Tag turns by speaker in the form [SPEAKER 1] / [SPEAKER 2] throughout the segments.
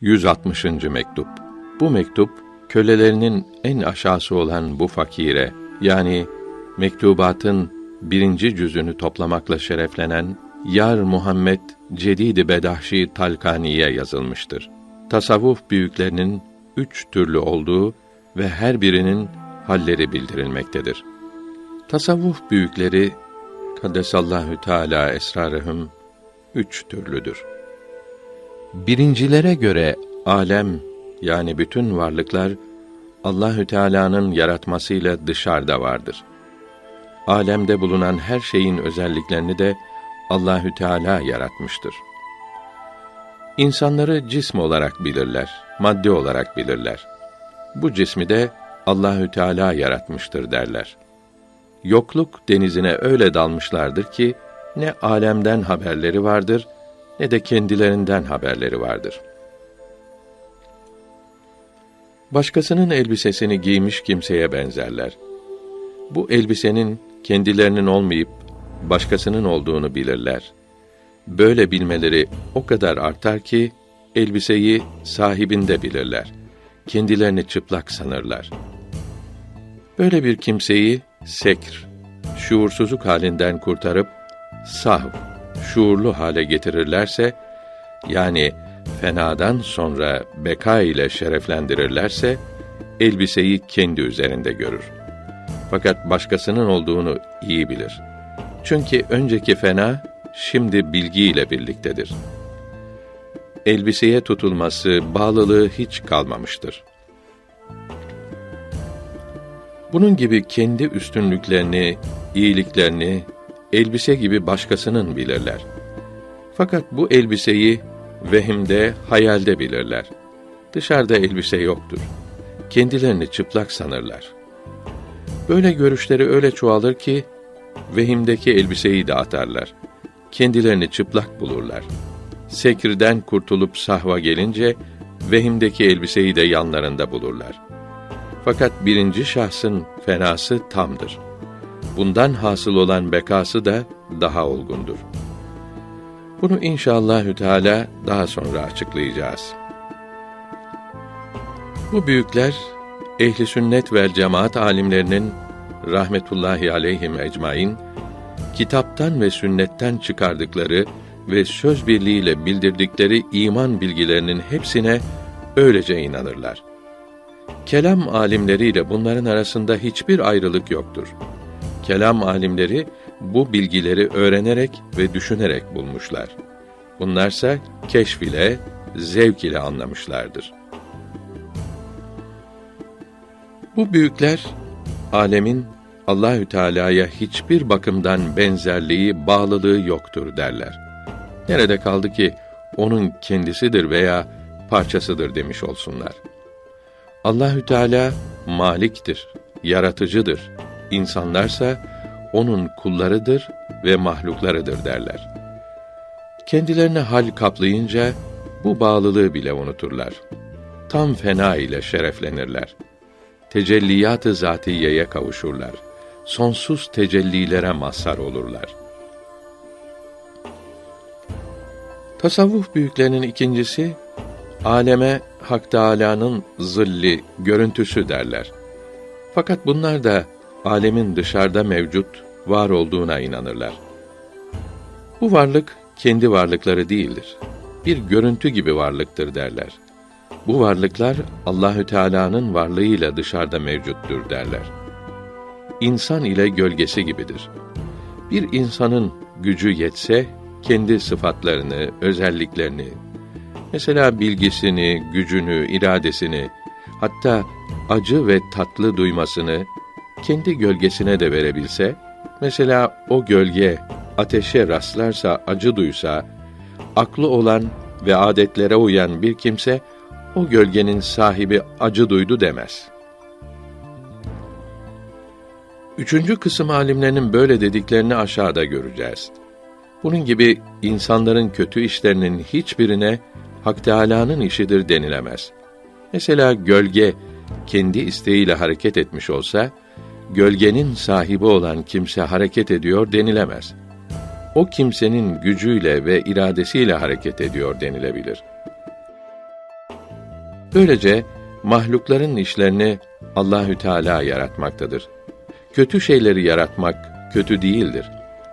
[SPEAKER 1] 160. mektup. Bu mektup kölelerinin en aşağısı olan bu fakire yani mektubatın birinci cüzünü toplamakla şereflenen Yar Muhammed Cedid-i Bedahşi Talkani'ye yazılmıştır. Tasavvuf büyüklerinin üç türlü olduğu ve her birinin halleri bildirilmektedir. Tasavvuf büyükleri Kaddesallahu Teala esrarehum üç türlüdür. Birincilere göre alem yani bütün varlıklar Allahü Teala'nın yaratmasıyla dışarıda vardır. Alemde bulunan her şeyin özelliklerini de Allahü Teala yaratmıştır. İnsanları cism olarak bilirler, madde olarak bilirler. Bu cismi de Allahü Teala yaratmıştır derler. Yokluk denizine öyle dalmışlardır ki ne alemden haberleri vardır ne de kendilerinden haberleri vardır. Başkasının elbisesini giymiş kimseye benzerler. Bu elbisenin kendilerinin olmayıp başkasının olduğunu bilirler. Böyle bilmeleri o kadar artar ki elbiseyi sahibinde bilirler. Kendilerini çıplak sanırlar. Böyle bir kimseyi sekr, şuursuzluk halinden kurtarıp sahv, şuurlu hale getirirlerse, yani fenadan sonra beka ile şereflendirirlerse, elbiseyi kendi üzerinde görür. Fakat başkasının olduğunu iyi bilir. Çünkü önceki fena, şimdi bilgi ile birliktedir. Elbiseye tutulması, bağlılığı hiç kalmamıştır. Bunun gibi kendi üstünlüklerini, iyiliklerini, elbise gibi başkasının bilirler. Fakat bu elbiseyi vehimde, hayalde bilirler. Dışarıda elbise yoktur. Kendilerini çıplak sanırlar. Böyle görüşleri öyle çoğalır ki vehimdeki elbiseyi de atarlar. Kendilerini çıplak bulurlar. Sekirden kurtulup sahva gelince vehimdeki elbiseyi de yanlarında bulurlar. Fakat birinci şahsın fenası tamdır. Bundan hasıl olan bekası da daha olgundur. Bunu inşallahü teala daha sonra açıklayacağız. Bu büyükler ehli sünnet ve cemaat alimlerinin rahmetullahi aleyhim ecmaîn kitaptan ve sünnetten çıkardıkları ve söz birliğiyle bildirdikleri iman bilgilerinin hepsine öylece inanırlar. Kelam alimleriyle bunların arasında hiçbir ayrılık yoktur. Kelam alimleri bu bilgileri öğrenerek ve düşünerek bulmuşlar. Bunlarsa keşf ile, zevk ile anlamışlardır. Bu büyükler alemin Allahü Teala'ya hiçbir bakımdan benzerliği, bağlılığı yoktur derler. Nerede kaldı ki onun kendisidir veya parçasıdır demiş olsunlar. Allahü Teala maliktir, yaratıcıdır. İnsanlarsa onun kullarıdır ve mahluklarıdır derler. Kendilerine hal kaplayınca bu bağlılığı bile unuturlar. Tam fena ile şereflenirler. Tecelliyat-ı zatiyeye kavuşurlar. Sonsuz tecellilere mazhar olurlar. Tasavvuf büyüklerinin ikincisi aleme Hak Teâlâ'nın zilli, görüntüsü derler. Fakat bunlar da alemin dışarıda mevcut, var olduğuna inanırlar. Bu varlık kendi varlıkları değildir. Bir görüntü gibi varlıktır derler. Bu varlıklar Allahü Teala'nın varlığıyla dışarıda mevcuttur derler. İnsan ile gölgesi gibidir. Bir insanın gücü yetse kendi sıfatlarını, özelliklerini, mesela bilgisini, gücünü, iradesini, hatta acı ve tatlı duymasını kendi gölgesine de verebilse, mesela o gölge ateşe rastlarsa, acı duysa, aklı olan ve adetlere uyan bir kimse, o gölgenin sahibi acı duydu demez. Üçüncü kısım alimlerinin böyle dediklerini aşağıda göreceğiz. Bunun gibi insanların kötü işlerinin hiçbirine Hak Teâlâ'nın işidir denilemez. Mesela gölge kendi isteğiyle hareket etmiş olsa, gölgenin sahibi olan kimse hareket ediyor denilemez. O kimsenin gücüyle ve iradesiyle hareket ediyor denilebilir. Böylece mahlukların işlerini Allahü Teala yaratmaktadır. Kötü şeyleri yaratmak kötü değildir.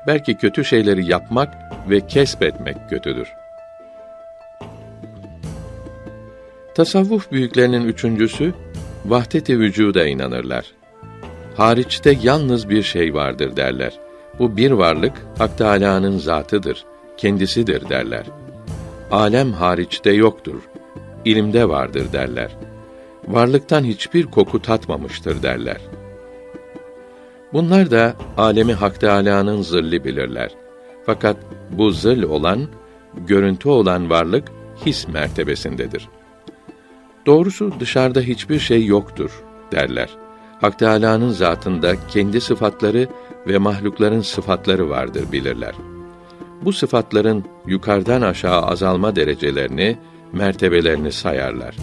[SPEAKER 1] Belki kötü şeyleri yapmak ve kesbetmek kötüdür. Tasavvuf büyüklerinin üçüncüsü, vahdet-i vücuda inanırlar. Hariçte yalnız bir şey vardır derler. Bu bir varlık, Hak Teâlâ'nın zatıdır, kendisidir derler. Alem hariçte yoktur, ilimde vardır derler. Varlıktan hiçbir koku tatmamıştır derler. Bunlar da alemi Hak Teâlâ'nın zilli bilirler. Fakat bu zil olan, görüntü olan varlık his mertebesindedir. Doğrusu dışarıda hiçbir şey yoktur derler. Hak Teâlâ'nın zatında kendi sıfatları ve mahlukların sıfatları vardır bilirler. Bu sıfatların yukarıdan aşağı azalma derecelerini, mertebelerini sayarlar.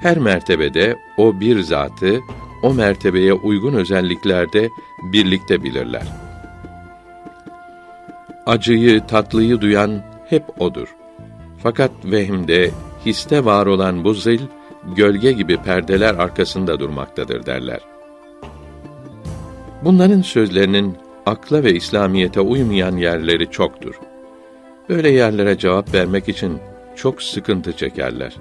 [SPEAKER 1] Her mertebede o bir zatı, o mertebeye uygun özelliklerde birlikte bilirler. Acıyı, tatlıyı duyan hep odur. Fakat vehimde, histe var olan bu zil, gölge gibi perdeler arkasında durmaktadır derler. Bunların sözlerinin akla ve İslamiyete uymayan yerleri çoktur. Böyle yerlere cevap vermek için çok sıkıntı çekerler.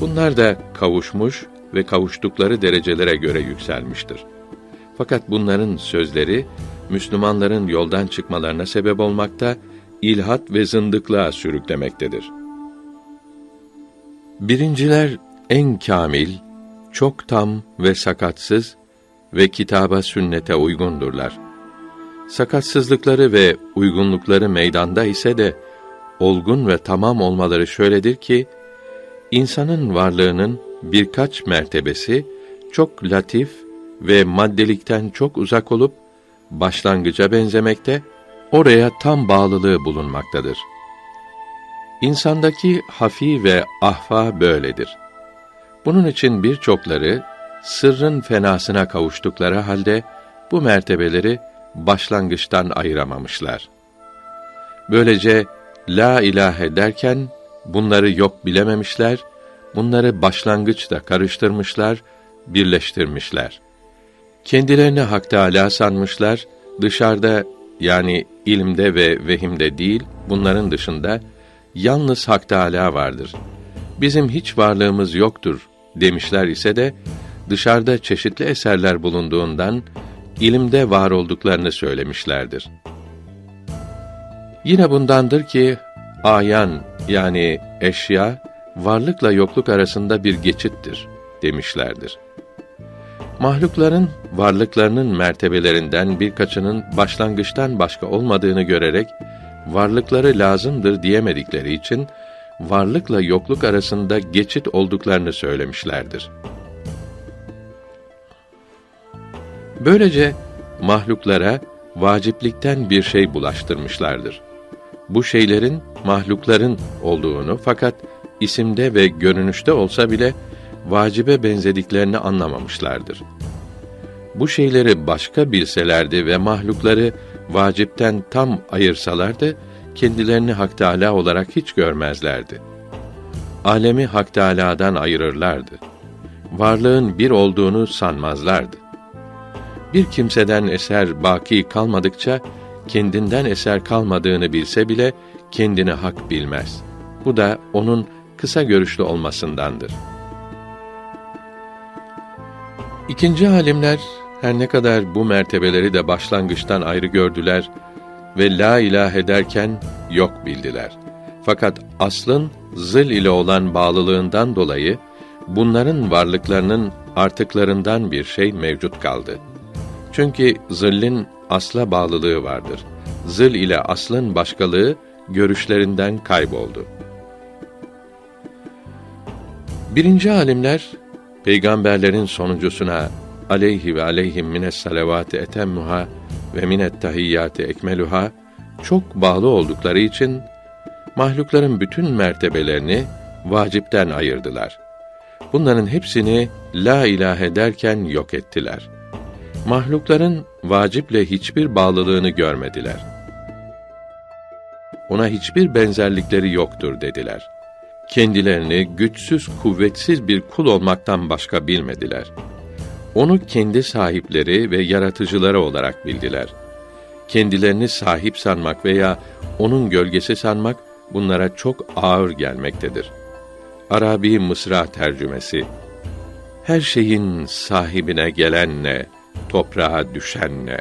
[SPEAKER 1] Bunlar da kavuşmuş ve kavuştukları derecelere göre yükselmiştir. Fakat bunların sözleri Müslümanların yoldan çıkmalarına sebep olmakta, ilhat ve zındıklığa sürüklemektedir. Birinciler en kamil, çok tam ve sakatsız ve kitaba sünnete uygundurlar. Sakatsızlıkları ve uygunlukları meydanda ise de olgun ve tamam olmaları şöyledir ki insanın varlığının birkaç mertebesi çok latif ve maddelikten çok uzak olup başlangıca benzemekte, oraya tam bağlılığı bulunmaktadır. İnsandaki hafi ve ahfa böyledir. Bunun için birçokları sırrın fenasına kavuştukları halde bu mertebeleri başlangıçtan ayıramamışlar. Böylece la ilahe derken bunları yok bilememişler, bunları başlangıçta karıştırmışlar, birleştirmişler. Kendilerini Hak Teâlâ sanmışlar, dışarıda yani ilimde ve vehimde değil, bunların dışında yalnız Hak Teâlâ vardır. Bizim hiç varlığımız yoktur demişler ise de dışarıda çeşitli eserler bulunduğundan ilimde var olduklarını söylemişlerdir. Yine bundandır ki ayan yani eşya varlıkla yokluk arasında bir geçittir demişlerdir. Mahlukların varlıklarının mertebelerinden birkaçının başlangıçtan başka olmadığını görerek varlıkları lazımdır diyemedikleri için varlıkla yokluk arasında geçit olduklarını söylemişlerdir. Böylece mahluklara vaciplikten bir şey bulaştırmışlardır. Bu şeylerin mahlukların olduğunu fakat isimde ve görünüşte olsa bile vacibe benzediklerini anlamamışlardır. Bu şeyleri başka bilselerdi ve mahlukları vacipten tam ayırsalardı, kendilerini Hak Teâlâ olarak hiç görmezlerdi. Alemi Hak Teâlâ'dan ayırırlardı. Varlığın bir olduğunu sanmazlardı. Bir kimseden eser baki kalmadıkça kendinden eser kalmadığını bilse bile kendini hak bilmez. Bu da onun kısa görüşlü olmasındandır. İkinci alimler her ne kadar bu mertebeleri de başlangıçtan ayrı gördüler ve la ilahe derken yok bildiler. Fakat aslın zil ile olan bağlılığından dolayı bunların varlıklarının artıklarından bir şey mevcut kaldı. Çünkü zillin asla bağlılığı vardır. Zil ile aslın başkalığı görüşlerinden kayboldu. Birinci alimler peygamberlerin sonuncusuna aleyhi ve aleyhim mines salavati etemmuha ve minet tahiyyati ekmeluha çok bağlı oldukları için mahlukların bütün mertebelerini vacipten ayırdılar. Bunların hepsini la ilahe derken yok ettiler. Mahlukların vaciple hiçbir bağlılığını görmediler. Ona hiçbir benzerlikleri yoktur dediler. kendilerini güçsüz, kuvvetsiz bir kul olmaktan başka bilmediler. Onu kendi sahipleri ve yaratıcıları olarak bildiler. Kendilerini sahip sanmak veya onun gölgesi sanmak bunlara çok ağır gelmektedir. Arabi Mısra tercümesi Her şeyin sahibine gelen ne, toprağa düşen ne?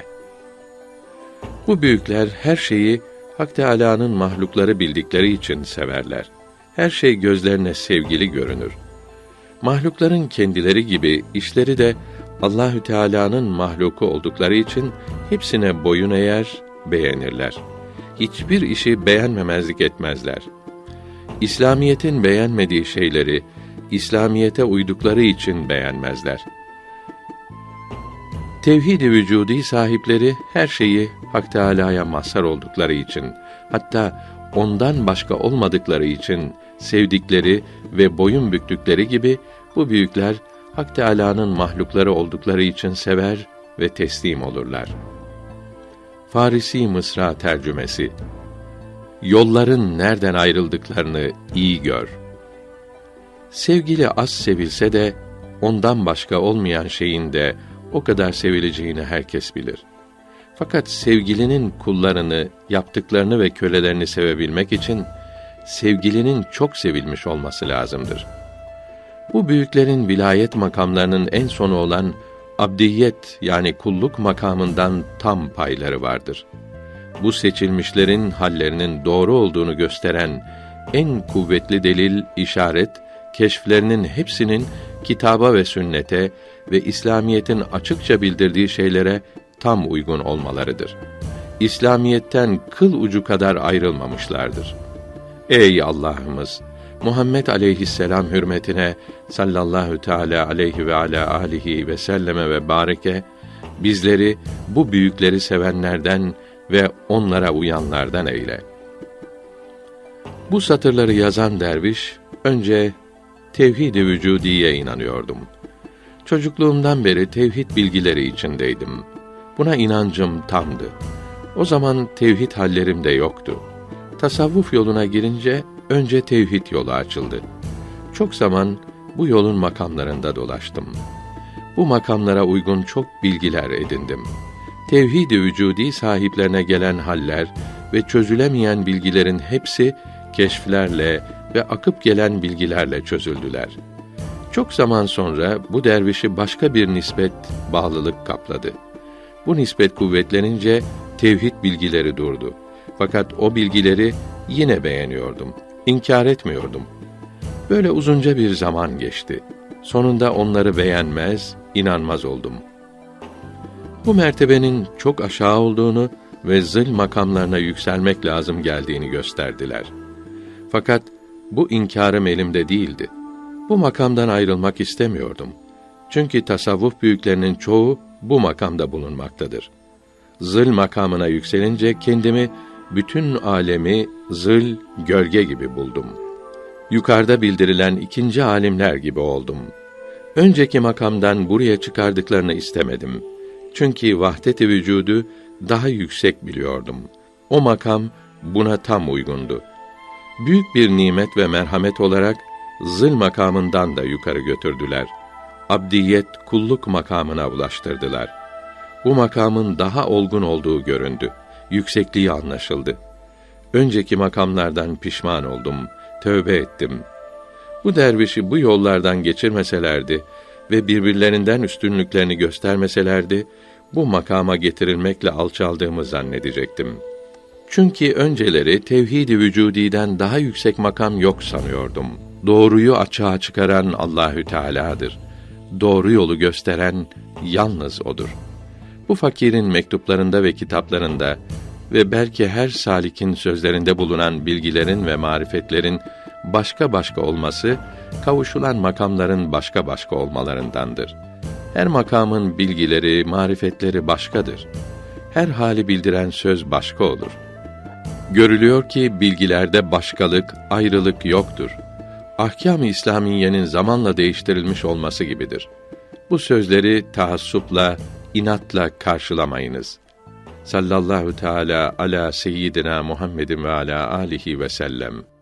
[SPEAKER 1] Bu büyükler her şeyi Hak Teâlâ'nın mahlukları bildikleri için severler. Her şey gözlerine sevgili görünür. Mahlukların kendileri gibi işleri de Allahü Teala'nın mahluku oldukları için hepsine boyun eğer, beğenirler. Hiçbir işi beğenmemezlik etmezler. İslamiyetin beğenmediği şeyleri İslamiyete uydukları için beğenmezler. Tevhid-i vücudi sahipleri her şeyi Hak Teâlâ'ya mazhar oldukları için, hatta ondan başka olmadıkları için sevdikleri ve boyun büktükleri gibi bu büyükler Hak Teâlâ'nın mahlukları oldukları için sever ve teslim olurlar. Farisi Mısra tercümesi Yolların nereden ayrıldıklarını iyi gör. Sevgili az sevilse de ondan başka olmayan şeyin de o kadar sevileceğini herkes bilir. Fakat sevgilinin kullarını, yaptıklarını ve kölelerini sevebilmek için sevgilinin çok sevilmiş olması lazımdır. Bu büyüklerin vilayet makamlarının en sonu olan abdiyet yani kulluk makamından tam payları vardır. Bu seçilmişlerin hallerinin doğru olduğunu gösteren en kuvvetli delil, işaret, keşflerinin hepsinin kitaba ve sünnete ve İslamiyetin açıkça bildirdiği şeylere tam uygun olmalarıdır. İslamiyetten kıl ucu kadar ayrılmamışlardır. Ey Allah'ımız! Muhammed aleyhisselam hürmetine sallallahu teala aleyhi ve ala alihi ve selleme ve bareke bizleri bu büyükleri sevenlerden ve onlara uyanlardan eyle. Bu satırları yazan derviş önce tevhid-i vücudiye inanıyordum. Çocukluğumdan beri tevhid bilgileri içindeydim. Buna inancım tamdı. O zaman tevhid hallerim de yoktu. Tasavvuf yoluna girince önce tevhid yolu açıldı. Çok zaman bu yolun makamlarında dolaştım. Bu makamlara uygun çok bilgiler edindim. Tevhid-i vücudi sahiplerine gelen haller ve çözülemeyen bilgilerin hepsi keşflerle ve akıp gelen bilgilerle çözüldüler. Çok zaman sonra bu dervişi başka bir nispet, bağlılık kapladı. Bu nispet kuvvetlenince tevhid bilgileri durdu. Fakat o bilgileri yine beğeniyordum. İnkar etmiyordum. Böyle uzunca bir zaman geçti. Sonunda onları beğenmez, inanmaz oldum. Bu mertebenin çok aşağı olduğunu ve zıl makamlarına yükselmek lazım geldiğini gösterdiler. Fakat bu inkarım elimde değildi. Bu makamdan ayrılmak istemiyordum. Çünkü tasavvuf büyüklerinin çoğu bu makamda bulunmaktadır. Zıl makamına yükselince kendimi bütün alemi zıl, gölge gibi buldum. Yukarıda bildirilen ikinci alimler gibi oldum. Önceki makamdan buraya çıkardıklarını istemedim. Çünkü vahdet-i vücudu daha yüksek biliyordum. O makam buna tam uygundu. Büyük bir nimet ve merhamet olarak zıl makamından da yukarı götürdüler. Abdiyet, kulluk makamına ulaştırdılar. Bu makamın daha olgun olduğu göründü yüksekliği anlaşıldı. Önceki makamlardan pişman oldum, tövbe ettim. Bu dervişi bu yollardan geçirmeselerdi ve birbirlerinden üstünlüklerini göstermeselerdi, bu makama getirilmekle alçaldığımı zannedecektim. Çünkü önceleri tevhid-i vücudiden daha yüksek makam yok sanıyordum. Doğruyu açığa çıkaran Allahü Teala'dır. Doğru yolu gösteren yalnız odur. Bu fakirin mektuplarında ve kitaplarında ve belki her salikin sözlerinde bulunan bilgilerin ve marifetlerin başka başka olması kavuşulan makamların başka başka olmalarındandır. Her makamın bilgileri, marifetleri başkadır. Her hali bildiren söz başka olur. Görülüyor ki bilgilerde başkalık, ayrılık yoktur. Ahkâm-ı İslamiyenin zamanla değiştirilmiş olması gibidir. Bu sözleri taassupla, inatla karşılamayınız sallallahu teala ala seyyidina Muhammedin ve ala alihi ve sellem.